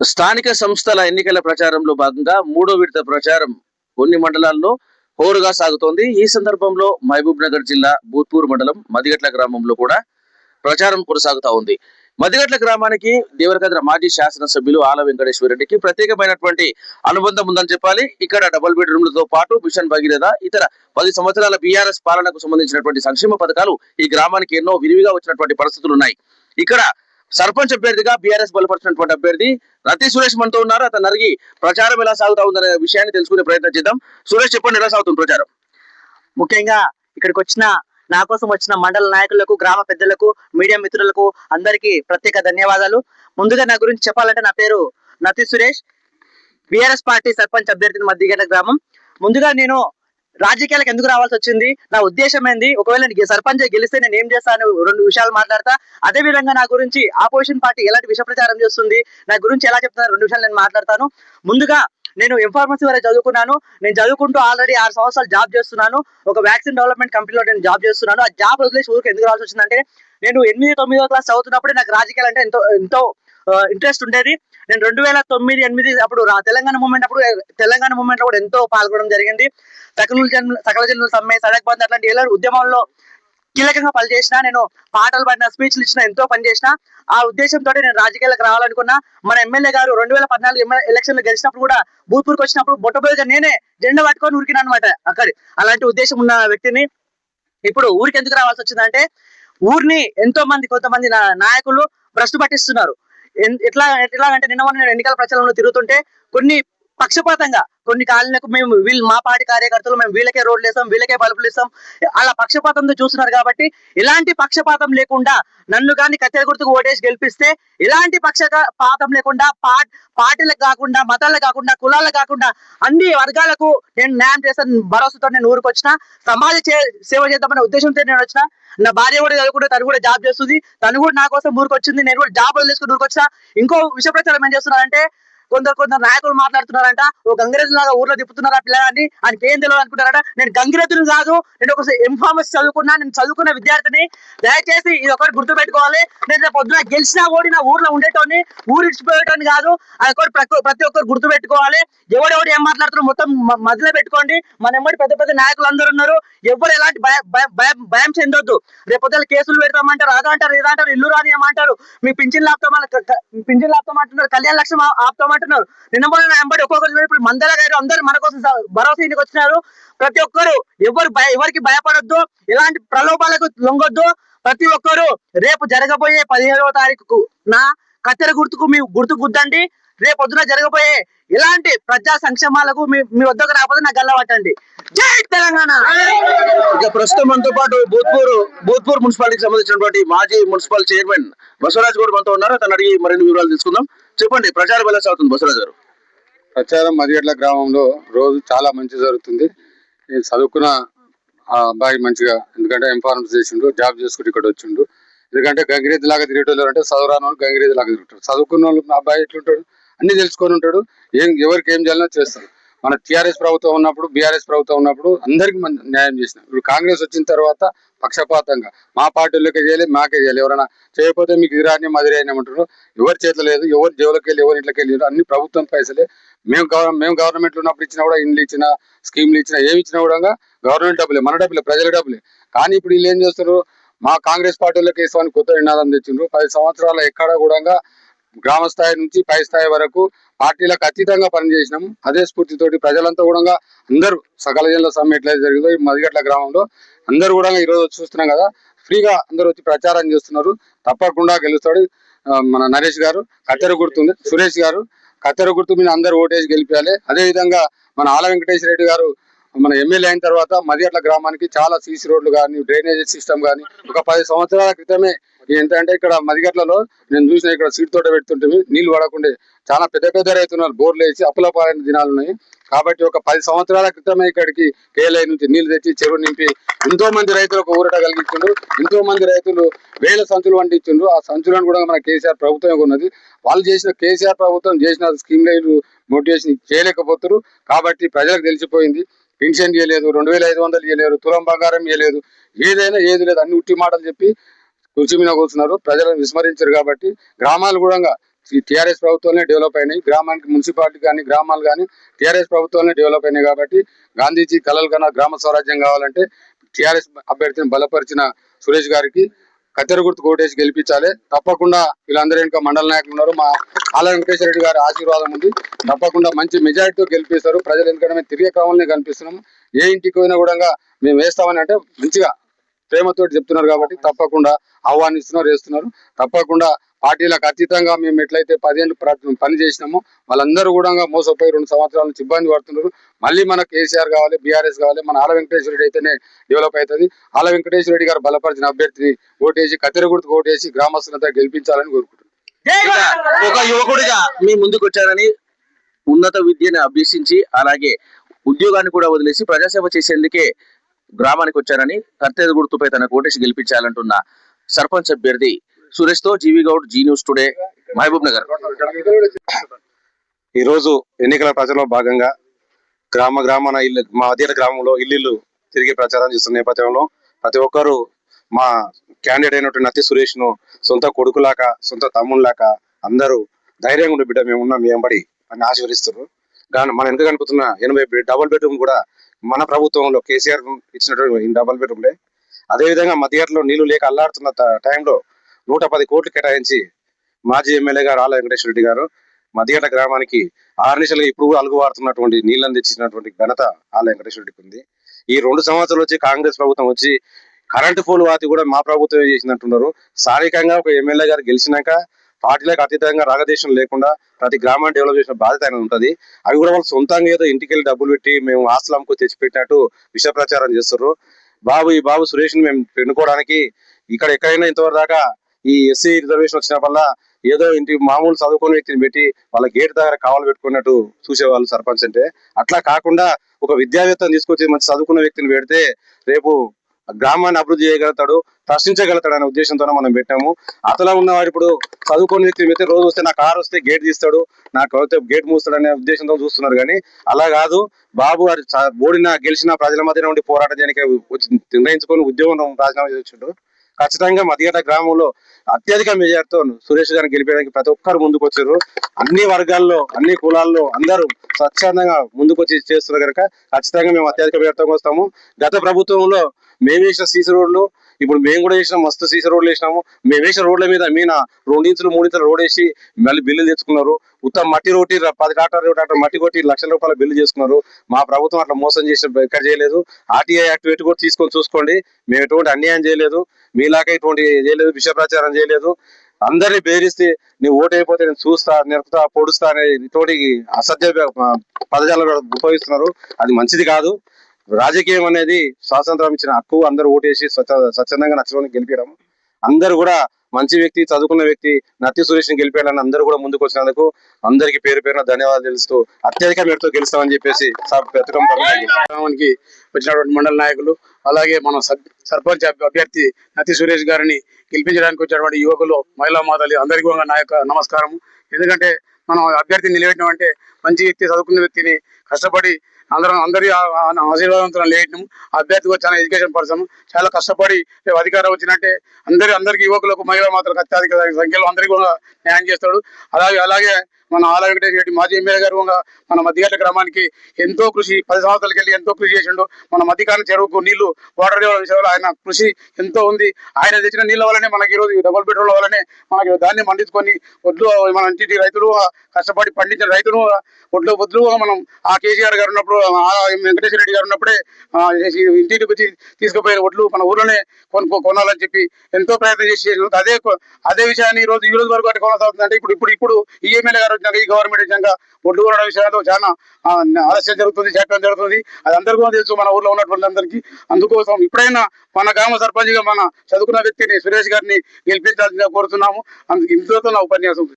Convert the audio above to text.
స్థానిక సంస్థల ఎన్నికల ప్రచారంలో భాగంగా మూడో విడత ప్రచారం కొన్ని మండలాల్లో హోరుగా సాగుతోంది. ఈ సందర్భంలో మహబూబ్ నగర్ జిల్లా భూత్పూర్ మండలం మదిగట్ల గ్రామంలో కూడా ప్రచారం కొనసాగుతా ఉంది. మదిగట్ల గ్రామానికి దేవరకద్ర మాజీ శాసనసభ్యులు ఆల వెంకటేశ్వర రెడ్డికి ప్రత్యేకమైనటువంటి అనుబంధం ఉందని చెప్పాలి. ఇక్కడ డబుల్ బెడ్రూమ్లతో పాటు మిషన్ భగీరథ ఇతర పది సంవత్సరాల బీఆర్ఎస్ పాలనకు సంబంధించినటువంటి సంక్షేమ పథకాలు ఈ గ్రామానికి ఎన్నో విరివిగా వచ్చినటువంటి పరిస్థితులు ఉన్నాయి. ఇక్కడ సర్పంచ్ అభ్యర్థిగా బీఆర్ఎస్ బలపరిచినటువంటి అభ్యర్థి రతి సురేష్ మనతో ఉన్నారు. అతను అడిగి ప్రచారం ఎలా సాగుతా ఉందనే విషయాన్ని తెలుసుకునే ప్రయత్నం చేద్దాం. సురేష్ చెప్పండి ఎలా సాగుతుంది ప్రచారం? ముఖ్యంగా ఇక్కడికి వచ్చిన నా కోసం వచ్చిన మండల నాయకులకు గ్రామ పెద్దలకు మీడియా మిత్రులకు అందరికీ ప్రత్యేక ధన్యవాదాలు. ముందుగా నా గురించి చెప్పాలంటే నా పేరు నతి సురేష్. బిఆర్ఎస్ పార్టీ సర్పంచ్ అభ్యర్థిని మధ్యగడ్డ గ్రామం. ముందుగా నేను రాజకీయాలకు ఎందుకు రావాల్సి వచ్చింది? నా ఉద్దేశం ఏంది? ఒకవేళ సర్పంచ్ గెలిస్తే నేను ఏం చేస్తాను? రెండు విషయాలు మాట్లాడతా. అదే విధంగా నా గురించి ఆపోజిషన్ పార్టీ ఎలాంటి విష ప్రచారం చేస్తుంది? నా గురించి ఎలా చెప్తున్నారు? రెండు విషయాలు నేను మాట్లాడతాను. ముందుగా నేను ఇన్ఫార్మసీ వరకు చదువుకున్నాను. నేను చదువుకుంటూ ఆల్రెడీ ఆరు సంవత్సరాలు జాబ్ చేస్తున్నాను. ఒక వ్యాక్సిన్ డెవలప్మెంట్ కంపెనీలో నేను జాబ్ చేస్తున్నాను. ఆ జాబ్ వదిలేసి ఊరికి ఎందుకు రావాల్సి వచ్చిందంటే నేను ఎనిమిది తొమ్మిదో క్లాస్ చదువుతున్నప్పుడే నాకు రాజకీయాలు అంటే ఎంతో ఎంతో ఇంట్రెస్ట్ ఉండేది. నేను రెండు వేల తొమ్మిది ఎనిమిది అప్పుడు రా- తెలంగాణ మూమెంట్ అప్పుడు తెలంగాణ మూమెంట్లో కూడా ఎంతో పాల్గొనడం జరిగింది. సకల జన్ సకల జనుల సమ్మె సడక్ బంద్ అట్లాంటి ఎలా ఉద్యమంలో కీలకంగా పనిచేసిన నేను పాటలు పాడిన స్పీచ్లు ఇచ్చిన ఎంతో పనిచేసిన ఆ ఉద్దేశంతో నేను రాజకీయాలకు రావాలనుకున్నా. మన ఎమ్మెల్యే గారు రెండు వేల పద్నాలుగు ఎలక్షన్లు గెలిచినప్పుడు కూడా భూత్పూర్కి వచ్చినప్పుడు బొట్టబోయిగా నేనే జెండా పట్టుకొని ఉరికినా అనమాట అక్కడ. అలాంటి ఉద్దేశం ఉన్న వ్యక్తిని ఇప్పుడు ఊరికి ఎందుకు రావాల్సి వచ్చిందంటే ఊరిని ఎంతో మంది కొంతమంది నా- నాయకులు భ్రష్టు పట్టిస్తున్నారు. ఎట్లా ఎట్లా అంటే నిన్న మొన్న ఎన్నికల ప్రచారంలో తిరుగుతుంటే కొన్ని పక్షపాతంగా. కొన్ని కాలనీలకు మేము వీళ్ళు మా పార్టీ కార్యకర్తలు మేము వీళ్ళకే రోడ్లు వేస్తాం వీళ్ళకే బల్బులు ఇస్తాం అలా పక్షపాతంతో చూస్తున్నారు కాబట్టి ఎలాంటి పక్షపాతం లేకుండా నన్ను కానీ కత్తెర గుర్తుకు ఓటేసి గెలిపిస్తే ఎలాంటి పక్షపాతం లేకుండా పా పార్టీలకు కాకుండా మతాలకు కాకుండా కులాలకు కాకుండా అన్ని వర్గాలకు నేను న్యాయం చేస్తాను భరోసాతో నేను ఊరికి వచ్చిన సమాజ సేవ చేద్దామనే ఉద్దేశంతో నేను వచ్చిన నా భార్య కూడా చదువుకుంటే తను కూడా జాబ్ చేస్తుంది తను కూడా నా కోసం ఊరికి వచ్చింది నేను కూడా జాబ్ వదిలేసుకుని ఊరికి వచ్చిన ఇంకో విషయ ప్రచారం ఏం చేస్తున్నానంటే కొందరు కొందరు నాయకులు మాట్లాడుతున్నారంట ఒక గంగిరెద్దు లాగా ఊర్లో తిప్పుతున్నారు ఆ పిల్లగాన్ని? ఆయనకి ఏం తెలియదు అనుకుంటారట? నేను గంగిరెద్దుని కాదు నేను ఒక ఇన్ఫార్మస్ చదువుకున్నా నేను చదువుకున్న విద్యార్థిని. దయచేసి ఇది ఒకటి గుర్తు పెట్టుకోవాలి నేను రేపు పొద్దున గెలిచినా ఓడినా ఊర్లో ఉండేటోని ఊరు ఇచ్చిపోయేటోని కాదు అది ఒకటి ప్రతి- ప్రతి ఒక్కరు గుర్తు పెట్టుకోవాలి ఎవడెవడు ఏం మాట్లాడుతున్నారు మొత్తం మధ్యలో పెట్టుకోండి. మన ఎమ్మడి పెద్ద పెద్ద నాయకులు అందరూ ఉన్నారు. ఎవరు ఎలాంటి భయం భయం చెందొద్దు. రేపు కేసులు పెడతామంటారు అదంటారు ఇదంటారు ఇల్లు రాని ఏమంటారు మీ పింఛన్ లాప్తామని పింఛన్ లాప్తామంటున్నారు కళ్యాణ లక్ష్యం ఆ- ఆపుతామంటున్నారు నిన్న వెంబడి ఒక్కొక్కరు ఇప్పుడు మందల గారు అందరు మన కోసం భరోసా ఇంటికి వచ్చినారు. ప్రతి ఒక్కరు ఎవరు భయ ఎవరికి భయపడొద్దు ఎలాంటి ప్రలోభాలకు లొంగొద్దు. ప్రతి ఒక్కరు రేపు జరగబోయే పదిహేడవ తారీఖుకు నా కత్తెర గుర్తుకు మీ గుర్తు గుద్దండి. రేపు పొద్దున జరగబోయే ఇలాంటి ప్రజా సంక్షేమాలకు మీ మీ వద్దకు రాకపోతే నాకు గల్ల పట్టండి. జై తెలంగాణ! ఇక ప్రస్తుతం మనతో పాటు భూత్పూర్ భూత్పూర్ మున్సిపాలిటీకి సంబంధించినటువంటి మాజీ మున్సిపల్ చైర్మన్ బసవరాజ్ కూడా మనతో ఉన్నారు. అతను అడిగి మరిన్ని వివరాలు తీసుకుందాం. చెప్పండి ప్రచారం ఎలా సాగుతుంది బసవరాజ్ గారు? ప్రచారం మదిగట్ల గ్రామంలో రోజు చాలా మంచి జరుగుతుంది. చదువుకున్న ఆ అబ్బాయి మంచిగా ఎందుకంటే ఇన్ఫార్మస్ చేసిండు జాబ్ చేసుకుంటూ ఇక్కడ వచ్చిండు. ఎందుకంటే గంగిరెద్దు లాగా తిరిగేటోళ్ళు అంటే చదువురాని వాళ్ళు గంగిరెద్దు లాగా తిరుగుతారు. చదువుకున్న వాళ్ళు అబ్బాయి ఎట్లుంటాడు? అన్ని తెలుసుకొని ఉంటాడు. ఏం ఎవరికి ఏం చేయాలనో చేస్తాడు. మన టిఆర్ఎస్ ప్రభుత్వం ఉన్నప్పుడు బీఆర్ఎస్ ప్రభుత్వం ఉన్నప్పుడు అందరికి మన న్యాయం చేసిన. ఇప్పుడు కాంగ్రెస్ వచ్చిన తర్వాత పక్షపాతంగా మా పార్టీలోకి చేయాలి మాకే చేయాలి. ఎవరైనా చేయకపోతే మీకు ఇది రాని మదిరి అని అంటారు ఎవరి చేతిలో లేదు ఎవరు జోలకి వెళ్ళి ఎవరి ఇంట్లోకి వెళ్ళి అన్ని ప్రభుత్వం పైసలే. మేము గవర్న మేము గవర్నమెంట్ ఉన్నప్పుడు ఇచ్చినా కూడా ఇండ్లు ఇచ్చినా స్కీమ్లు ఇచ్చినా ఏమి ఇచ్చినా కూడా గవర్నమెంట్ డబ్బులే మన డబ్బులే ప్రజల డబ్బులే. కానీ ఇప్పుడు వీళ్ళు ఏం చేస్తారు మా కాంగ్రెస్ పార్టీలోకి వేసుకొని కొత్త నినాదం తెచ్చిండ్రు. పది సంవత్సరాల ఎక్కడ కూడా గ్రామ స్థాయి నుంచి పై స్థాయి వరకు పార్టీలకు అతీతంగా పనిచేసినాం. అదే స్ఫూర్తితోటి ప్రజలంతా కూడా అందరూ సకల జిల్లా సమ్మె ఎట్లయితే జరిగిందో ఈ మదిగట్ల గ్రామంలో అందరూ కూడా ఈ రోజు చూస్తున్నాం కదా. ఫ్రీగా అందరూ వచ్చి ప్రచారం చేస్తున్నారు. తప్పకుండా గెలుస్తాడు మన నరేష్ గారు. కత్తెర గుర్తుంది సురేష్ గారు. కత్తెర గుర్తు మీద అందరూ ఓటేసి గెలిపాలి అదే విధంగా మన ఆల వెంకటేశ్వర రెడ్డి గారు మన ఎమ్మెల్యే అయిన తర్వాత మదిగట్ల గ్రామానికి చాలా సీసీ రోడ్లు కానీ డ్రైనేజ్ సిస్టమ్ కానీ ఒక పది సంవత్సరాల క్రితమే ఎంత అంటే ఇక్కడ మదిగట్లలో నేను చూసిన ఇక్కడ సీట్ తోట పెడుతుంటే నీళ్ళు పడకుండా. చాలా పెద్ద పెద్ద రైతున్నారు బోర్లు వేసి అప్పుల పాలైన దినాలు ఉన్నాయి. కాబట్టి ఒక పది సంవత్సరాల క్రితమే ఇక్కడికి కేఎల్ఐ నుంచి నీళ్ళు తెచ్చి చెరువు నింపి ఎంతో మంది రైతులకు ఊరట కలిగించిండ్రు. ఎంతో మంది రైతులు వేల సంచులు వండించిండ్రు ఆ సంచులను కూడా మన కేసీఆర్ ప్రభుత్వం ఉన్నది వాళ్ళు చేసిన కేసీఆర్ ప్రభుత్వం చేసిన స్కీమ్లు మోటివేషన్ చేయలేకపోతున్నారు కాబట్టి ప్రజలకు తెలిసిపోయింది. పెన్షన్ చేయలేదు రెండు వేల ఐదు వందలు ఇవ్వలేరు తులం బంగారం చేయలేదు ఏదైనా ఏది లేదు అన్ని ఉట్టి మాటలు చెప్పి కుర్చీ మీద కూర్చున్నారు. ప్రజలను విస్మరించారు కాబట్టి గ్రామాలు కూడా టీఆర్ఎస్ ప్రభుత్వంలో డెవలప్ అయినాయి. గ్రామానికి మున్సిపాలిటీ కానీ గ్రామాలు కానీ టీఆర్ఎస్ ప్రభుత్వంలో డెవలప్ అయినాయి కాబట్టి గాంధీజీ కలలు కన్నా గ్రామ స్వరాజ్యం కావాలంటే టీఆర్ఎస్ అభ్యర్థిని బలపరిచిన సురేష్ గారికి కత్తెర గుర్తు కోటేసి గెలిపించాలి. తప్పకుండా వీళ్ళందరూ ఇంకా మండల నాయకులు ఉన్నారు. మా ఆల వెంకటేశ్వర రెడ్డి గారి ఆశీర్వాదం ఉంది. తప్పకుండా మంచి మెజారిటీతో గెలిపిస్తారు. ప్రజలు ఎందుకంటే మేము తిరిగే క్రమంలో కనిపిస్తున్నాం ఏ ఇంటికి పోయినా కూడా మేము వేస్తామని అంటే మంచిగా ప్రేమతో చెప్తున్నారు కాబట్టి తప్పకుండా ఆహ్వానిస్తున్నారు వేస్తున్నారు. తప్పకుండా పార్టీలకు అతీతంగా మేము ఎట్లయితే పదేళ్ళు పని చేసినామో వాళ్ళందరూ కూడా మోసపోయి రెండు సంవత్సరాల నుంచి ఇబ్బంది పడుతున్నారు. మళ్ళీ మన కేసీఆర్ కావాలి బీఆర్ఎస్ కావాలి మన ఆల వెంకటేశ్వర రెడ్డి అయితేనే డెవలప్ అవుతుంది. ఆల వెంకటేశ్వర రెడ్డి గారు బలపరిచిన అభ్యర్థిని ఓటేసి కత్తెర గుర్తుకు ఓటేసి గ్రామస్తులంతా గెలిపించాలని కోరుకుంటున్నాను ఇక ఒక యువకుడిగా మీ ముందుకు వచ్చారని ఉన్నత విద్యను అభ్యసించి అలాగే ఉద్యోగాన్ని కూడా వదిలేసి ప్రజాసేవ చేసేందుకే గ్రామానికి వచ్చారని కర్తెద గుర్తుపై తన కోటేసి గెలిపించాలంటున్న సర్పంచ్ అభ్యర్థి సురేష్తో జీవి Goud Zee news today Mahabubnagar. ఈ రోజు ఎన్నికల ప్రచారంలో భాగంగా గ్రామ గ్రామాన ఇల్లు మా అధీన గ్రామంలో ఇల్లు తిరిగి ప్రచారం చేస్తున్న నేపథ్యంలో ప్రతి ఒక్కరూ మా క్యాండిడేట్ అయినటువంటి నత్తి సురేష్ను సొంత కొడుకులాక సొంత తమ్ముళ్ళాక అందరూ ధైర్యంగా ఉండే బిడ్డ మేము ఉన్నాం అని ఆశీర్వదిస్తున్నారు కానీ మన వెనుక కనిపిస్తున్న ఎనభై బెడ్- డబుల్ బెడ్రూమ్ కూడా మన ప్రభుత్వంలో కేసీఆర్ ఇచ్చినటువంటి డబల్ డబుల్ బెడ్రూమ్లే అదేవిధంగా మధ్యలో నీళ్ళు లేక అల్లాడుతున్న టైంలో నూట పది కోట్లు కేటాయించి మాజీ ఎమ్మెల్యే గారు ఆల వెంకటేశ్వర రెడ్డి గారు మధ్యట గ్రామానికి ఆర్నిషల్ ఇప్పుడు అలుగువారుతున్నటువంటి అలుగు వాడుతున్నటువంటి నీళ్ళని తెచ్చినటువంటి ఘనత ఆల వెంకటేశ్వర రెడ్డికి ఉంది. ఈ రెండు సంవత్సరాలు వచ్చి కాంగ్రెస్ ప్రభుత్వం వచ్చి కరెంటు పోలు వాతి కూడా మా ప్రభుత్వం చేసినట్టున్నారు స్థానికంగా ఒక ఎమ్మెల్యే గారు గెలిచినాక పార్టీలకు అతీతంగా రాగదేశం లేకుండా ప్రతి గ్రామాన్ని డెవలప్ చేసిన బాధ్యత ఆయన ఉంటది. అవి కూడా వాళ్ళు సొంతంగా ఏదో ఇంటికి వెళ్ళి డబ్బులు పెట్టి మేము ఆస్తులు అమ్ముకు తెచ్చిపెట్టినట్టు విష ప్రచారం చేస్తున్నారు బాబు ఈ బాబు సురేష్ని మేము పెన్నుకోవడానికి ఇక్కడ ఎక్కడైనా ఇంతవరకు దాకా ఈ ఎస్సీ రిజర్వేషన్ వచ్చిన వల్ల ఏదో ఇంటి మామూలు చదువుకునే వ్యక్తిని పెట్టి వాళ్ళ గేట్ దగ్గర కావాలి పెట్టుకున్నట్టు చూసేవాళ్ళు సర్పంచ్ అంటే. అట్లా కాకుండా ఒక విద్యావేత్తను తీసుకొచ్చి మంచి చదువుకున్న వ్యక్తిని పెడితే రేపు గ్రామాన్ని అభివృద్ధి చేయగలుగుతాడు ప్రశ్నించగలుగుతాడు అనే ఉద్దేశంతో మనం పెట్టాము. అతలా ఉన్నవాడు ఇప్పుడు చదువుకున్న వ్యక్తి అయితే రోజు వస్తే నా కారు వస్తే గేట్ తీస్తాడు నాకు అయితే గేట్ మూస్తాడు అనే ఉద్దేశంతో చూస్తున్నారు కానీ అలా కాదు. బాబు వారు ఓడిన గెలిచిన ప్రజల మధ్య ఉండి పోరాటం చేయడానికి నిర్ణయించుకొని ఉద్యోగం రాజీనామా చేసాడు. ఖచ్చితంగా మధ్యగట గ్రామంలో అత్యధిక మెజార్టీతో సురేష్ గారిని గెలిపేయడానికి ప్రతి ఒక్కరు ముందుకు వచ్చారు అన్ని వర్గాల్లో అన్ని కులాల్లో అందరూ స్వచ్ఛందంగా ముందుకు వచ్చి చేస్తున్నారు కనుక ఖచ్చితంగా మేము అత్యధిక మెజార్టీతో వస్తాము. గత ప్రభుత్వంలో మేము వేసిన సీసీ రోడ్లు ఇప్పుడు మేము కూడా వేసినాం మస్తు సీసీ రోడ్లు వేసినాము. మేము వేసిన రోడ్ల మీద మీన రెండించులు మూడించులు రోడ్ వేసి మళ్ళీ బిల్లు తెచ్చుకున్నారు. ఉత్తమ మట్టి రోటి పది డాక్టర్ డాక్టర్ మట్టి కొట్టి లక్షల రూపాయల బిల్లు చేసుకున్నారు. మా ప్రభుత్వం అట్లా మోసం చేసిన ఎక్కడ చేయలేదు. ఆర్టీఐ యాక్ట్ పెట్టి కూడా తీసుకొని చూసుకోండి. మేము ఎటువంటి అన్యాయం చేయలేదు. మీలాగా ఇటువంటి చేయలేదు విష ప్రచారం చేయలేదు. అందరినీ బెదిరిస్తే నీ ఓటు అయిపోతే నేను చూస్తా నిరుపుతా పొడుస్తా అనే ఇటువంటి అసత్య పదజాలు పదజాలం ఉపయోగిస్తున్నారు. అది మంచిది కాదు. రాజకీయం అనేది స్వాతంత్రం ఇచ్చిన హక్కు అందరూ ఓటేసి స్వచ్ఛ స్వచ్ఛందంగా నచ్చడానికి గెలిపించడం అందరూ కూడా మంచి వ్యక్తి చదువుకున్న వ్యక్తి నత్తి సురేష్ని గెలిపేయాలని అందరూ కూడా ముందుకు వచ్చినందుకు అందరికి పేరు పేరున ధన్యవాదాలు తెలుస్తూ అత్యధిక మేరతో గెలుస్తామని చెప్పేసి సభ- వచ్చినటువంటి మండల నాయకులు అలాగే మన సబ్- సర్పంచ్ అభ్యర్థి నతి సురేష్ గారిని గెలిపించడానికి వచ్చినటువంటి యువకులు మహిళా మాతలు అందరికీ కూడా నా యొక్క నమస్కారం ఎందుకంటే మనం అభ్యర్థిని నిలబెట్టినామంటే అంటే మంచి వ్యక్తి చదువుకున్న వ్యక్తిని కష్టపడి అందరం అందరి ఆ- ఆశీర్వాదంతో లేయటం అభ్యర్థి కూడా చాలా ఎడ్యుకేషన్ పర్సన్ చాలా కష్టపడి రేపు అధికారం వచ్చినట్టే అందరి అందరికి యువకులకు మహిళా మాత్రం అత్యధిక సంఖ్యలో అందరికీ కూడా న్యాయం చేస్తాడు. అలాగే అలాగే మన ఆల వెంకటేశ్వర రెడ్డి మాజీ ఎమ్మెల్యే గారు మన మధ్యగట్ల గ్రామానికి ఎంతో కృషి పది సంవత్సరాలకి వెళ్ళి ఎంతో కృషి చేసిండు. మన మధ్యకాలం చెరువుకు నీళ్ళు వాటర్ విషయంలో ఆయన కృషి ఎంతో ఉంది. ఆయన తెచ్చిన నీళ్ళ వల్లనే మనకి ఈరోజు డబుల్ బెడ్రూమ్ల వల్లనే మనకి ధాన్యం పండించుకొని ఒడ్లు మన ఇంటి రైతులు కష్టపడి పండించిన రైతులు వడ్లు వడ్లు మనం ఆ కేసీఆర్ గారు ఉన్నప్పుడు వెంకటేశ్వర రెడ్డి గారు ఉన్నప్పుడే ఇంటికి వచ్చి తీసుకుపోయిన వడ్లు మన ఊర్లోనే కొనుక్కో కొనాలని చెప్పి ఎంతో ప్రయత్నం చేసి అదే అదే విషయాన్ని ఈ రోజు ఈ రోజు వరకు అటు కొనసాగుతుంది అంటే ఇప్పుడు ఇప్పుడు ఇప్పుడు ఈ ఎమ్మెల్యే గారు ఈ గవర్నమెంట్ వచ్చినాక ఒడ్డు కొనడం విషయంలో చాలా ఆలస్యం జరుగుతుంది జాప్యం జరుగుతుంది. అది అందరికీ కూడా తెలుసు మన ఊర్లో ఉన్నటువంటి అందరికీ. అందుకోసం ఇప్పుడైనా మన గ్రామ సర్పంచ్గా మన చదువుకున్న వ్యక్తిని సురేష్ గారిని గెలిపించాలని కోరుతున్నాము. అందుకు ఇంతతో నా ఉపన్యాసం